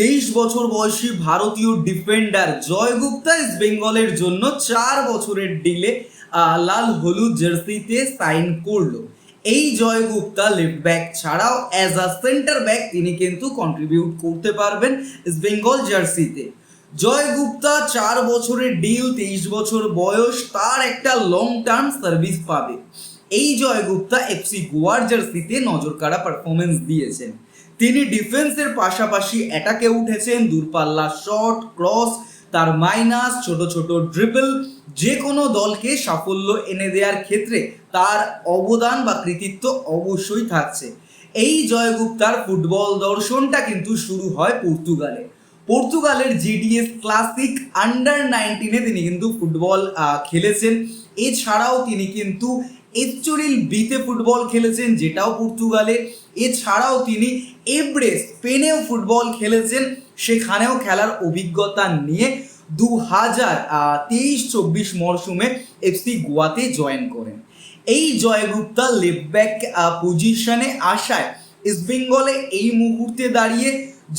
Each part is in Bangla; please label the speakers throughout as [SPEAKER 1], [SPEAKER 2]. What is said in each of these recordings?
[SPEAKER 1] তেইশ বছর বয়সী ভারতীয় ডিফেন্ডার জয় গুপ্তা ইস্ট বেঙ্গলের জন্য চার বছরের ডিলে লাল হলুদ জার্সিতে সাইন করল। এই জয় গুপ্তা লেফট ব্যাক ছাড়াও অ্যাজ আ সেন্টার ব্যাক তিনি কিন্তু কন্ট্রিবিউট করতে পারবেন ইস্ট বেঙ্গল জার্সিতে জয় গুপ্তা চার বছরের ডিল তেইশ বছর বয়স, তার একটা লং টার্ম সার্ভিস পাবে। এই জয় গুপ্তা এফসি গোয়ার জার্সিতে নজর কাড়া পারফরমেন্স দিয়েছেন। তিনি ডিফেন্সের পাশাপাশি অ্যাটাকে উঠেছেন দূরপাল্লা শট, ক্রস, তার মাইনাস, ছোট ছোট ড্রিপল যে কোনো দলকে সাফল্য এনে দেওয়ার ক্ষেত্রে তার অবদান বা কৃতিত্ব অবশ্যই থাকছে। এই জয়গুপ্তার ফুটবল দর্শনটা কিন্তু শুরু হয় পর্তুগালে। পর্তুগালের জিডিএস ক্লাসিক আন্ডার নাইনটিনে তিনি কিন্তু ফুটবল খেলেছেন। এছাড়াও তিনি কিন্তু এচুরিল বিতে ফুটবল খেলেছেন, যেটাও পর্তুগালে। এছাড়াও তিনি এব্রে স্পেনেও ফুটবল খেলেছেন, সেখানেও খেলার অভিজ্ঞতা নিয়ে দু হাজার তেইশ চব্বিশ মরশুমে এফসি গোয়াতে জয়েন করেন। এই জয়গুপ্তা লেফট ব্যাক পজিশনে আসায় ইস্টবেঙ্গলে এই মুহূর্তে দাঁড়িয়ে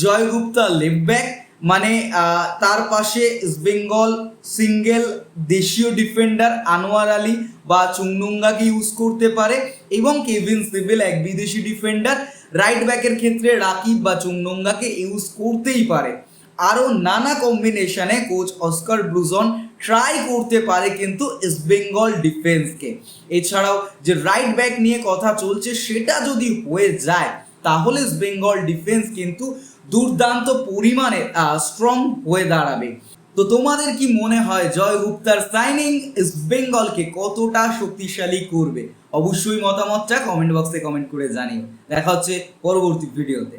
[SPEAKER 1] জয়গুপ্তা লেফট ব্যাক মানে তার পাশে ইস্টবেঙ্গল সিঙ্গেল দেশীয় ডিফেন্ডার আনোয়ার আলী বা চুংনুঙ্গাকে ইউজ করতে পারে এবং কেভিন সিভিল এক বিদেশি ডিফেন্ডার রাইট ব্যাকের ক্ষেত্রে রাকিব বা চুংনুঙ্গাকে ইউজ করতেই পারে। আরও নানা কম্বিনেশনে কোচ অস্কার ব্লুজন ট্রাই করতে পারে কিন্তু ইস্ট বেঙ্গল ডিফেন্সকে এছাড়াও যে রাইট ব্যাক নিয়ে কথা চলছে, সেটা যদি হয়ে যায় তাহলে বেঙ্গল ডিফেন্স কিন্তু দুর্দান্ত পরিমাণে স্ট্রং হয়ে দাঁড়াবে। তো তোমাদের কি মনে হয় জয় গুপ্তার সাইনিং বেঙ্গলকে কতটা শক্তিশালী করবে? অবশ্যই মতামতটা কমেন্ট বক্সে কমেন্ট করে জানিও। দেখা হচ্ছে পরবর্তী ভিডিওতে